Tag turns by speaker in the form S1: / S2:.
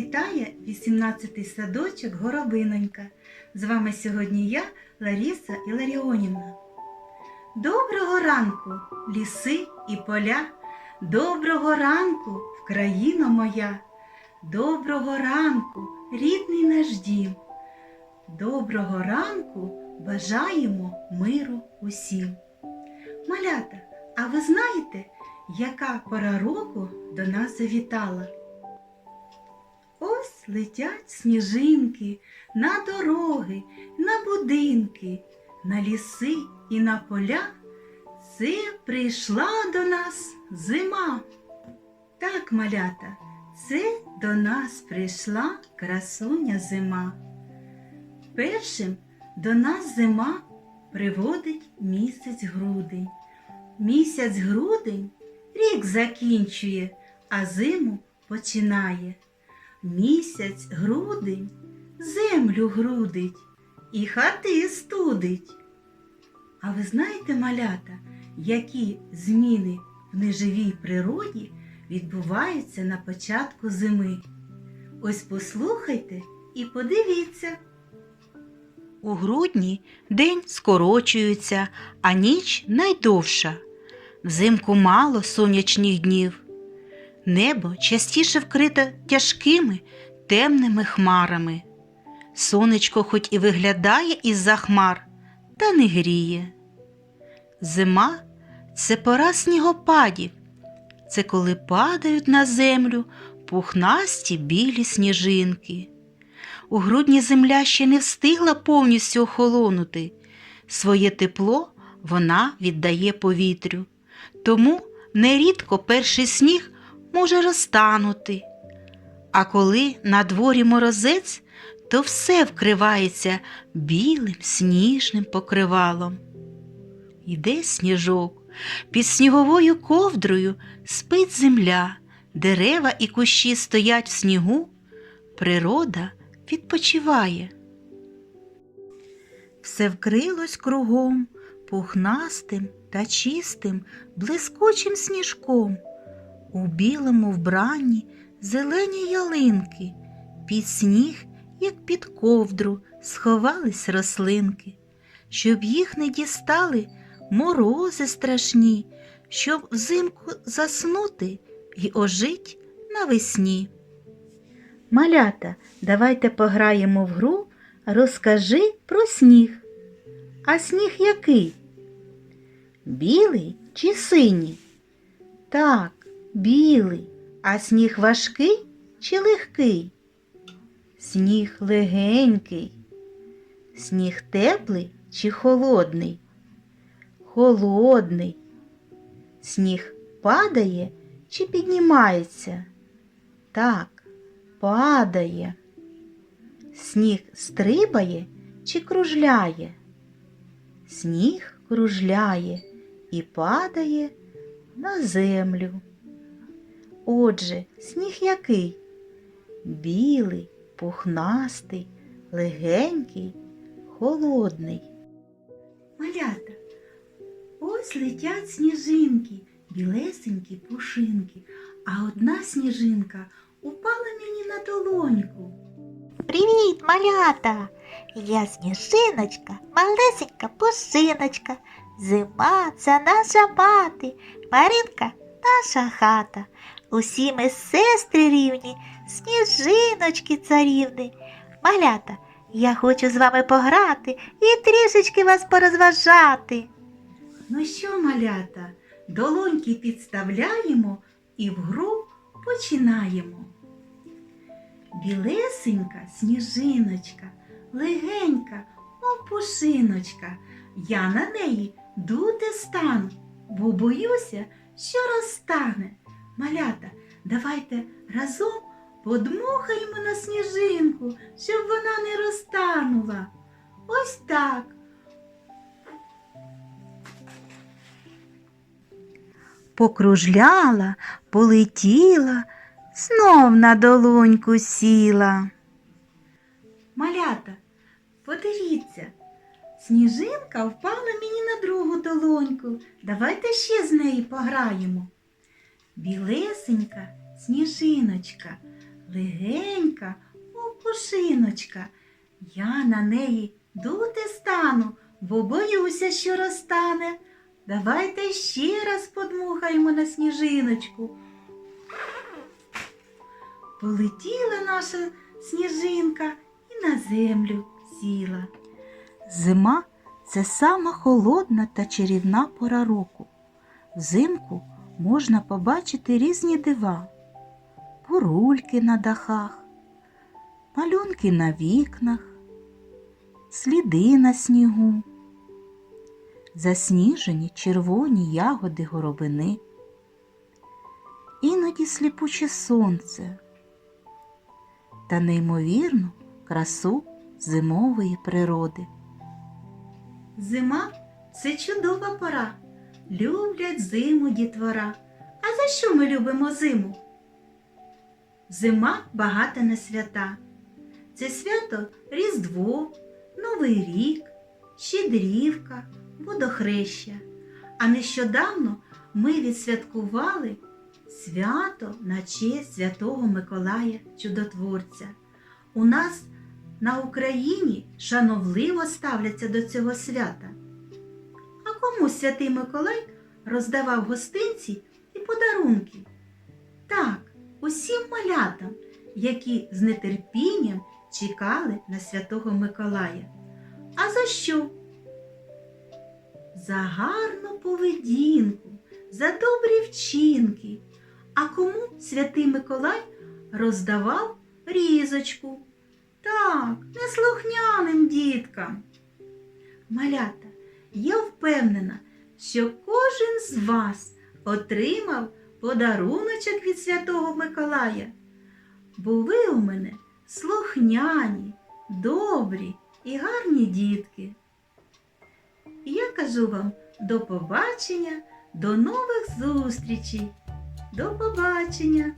S1: вітає 18-й садочок Горобинонька. З вами сьогодні я, Ларіса Іларіонівна. Доброго ранку, ліси і поля. Доброго ранку, Вкраїна моя. Доброго ранку, рідний наш дім. Доброго ранку бажаємо миру усім. Малята, а ви знаєте, яка пора року до нас завітала? Летять сніжинки на дороги, на будинки, на ліси і на поля. Це прийшла до нас зима. Так, малята, це до нас прийшла красуня зима. Першим до нас зима приводить місяць грудень. Місяць грудень рік закінчує, а зиму починає. Місяць грудень землю грудить і хати студить. А ви знаєте, малята, які зміни в неживій природі відбуваються на початку зими? Ось послухайте і подивіться.
S2: У грудні день скорочується, а ніч найдовша. Взимку мало сонячних днів. Небо частіше вкрите тяжкими темними хмарами. Сонечко хоч і виглядає із-за хмар, та не гріє. Зима це пора снігопадів. Це коли падають на землю пухнасті білі сніжинки. У грудні земля ще не встигла повністю охолонути. Своє тепло вона віддає повітрю. Тому нерідко перший сніг може розтанути. А коли на дворі морозець, то все вкривається білим сніжним покривалом. Іде сніжок, під сніговою ковдрою спить земля, дерева і кущі стоять в снігу, природа відпочиває. Все вкрилось кругом пухнастим та чистим, блискучим сніжком. У білому вбранні зелені ялинки, під сніг, як під ковдру, сховались рослинки, щоб їх не дістали морози страшні, щоб взимку заснути й ожить навесні. Малята, давайте пограємо в гру, розкажи про сніг. А сніг який? Білий чи синій? Так, білий. А сніг важкий чи легкий? Сніг легенький. Сніг теплий чи холодний? Холодний. Сніг падає чи піднімається? Так, падає. Сніг стрибає чи кружляє? Сніг кружляє і падає на землю. Отже, сніг який? Білий, пухнастий, легенький, холодний. Малята, ось летять сніжинки, білесенькі пушинки, а одна сніжинка упала мені на долоньку.
S3: Привіт, малята! Я сніжиночка, малесенька пушиночка. Зима це наша мати, Маринка наша хата. Усі ми сестри рівні, сніжиночки царівни. Малята, я хочу з вами пограти і трішечки вас порозважати.
S1: Ну що, малята, долоньки підставляємо і в гру починаємо. Білесенька сніжиночка, легенька, мов пушиночка. Я на неї дути стану, бо боюся, що розтане. Малята, давайте разом подмухаємо на сніжинку, щоб вона не розтанула. Ось так.
S2: Покружляла, полетіла, знов на долоньку сіла.
S1: Малята, подивіться, сніжинка впала мені на другу долоньку. Давайте ще з неї пограємо. Білесенька сніжиночка, легенька, пушиночка. Я на неї дути стану, бо боюся, що розтане. Давайте ще раз подмухаємо на сніжиночку. Полетіла наша сніжинка і на землю сіла.
S2: Зима це сама холодна та чарівна пора року. Взимку можна побачити різні дива, бурульки на дахах, малюнки на вікнах, сліди на снігу, засніжені червоні ягоди горобини, іноді сліпуче сонце та неймовірну красу зимової природи.
S1: Зима це чудова пора. Люблять зиму дітвора. А за що ми любимо зиму? Зима багата на свята. Це свято Різдво, Новий рік, Щедрівка, Водохреща. А нещодавно ми відсвяткували свято на честь Святого Миколая Чудотворця. У нас на Україні шановливо ставляться до цього свята. Кому святий Миколай роздавав гостинці і подарунки? Так, усім малятам, які з нетерпінням чекали на святого Миколая. А за що? За гарну поведінку, за добрі вчинки. А кому святий Миколай роздавав різочку? Так, неслухняним діткам. Малята, я впевнена, що кожен з вас отримав подаруночок від Святого Миколая, бо ви у мене слухняні, добрі і гарні дітки. І я кажу вам до побачення, до нових зустрічей. До побачення!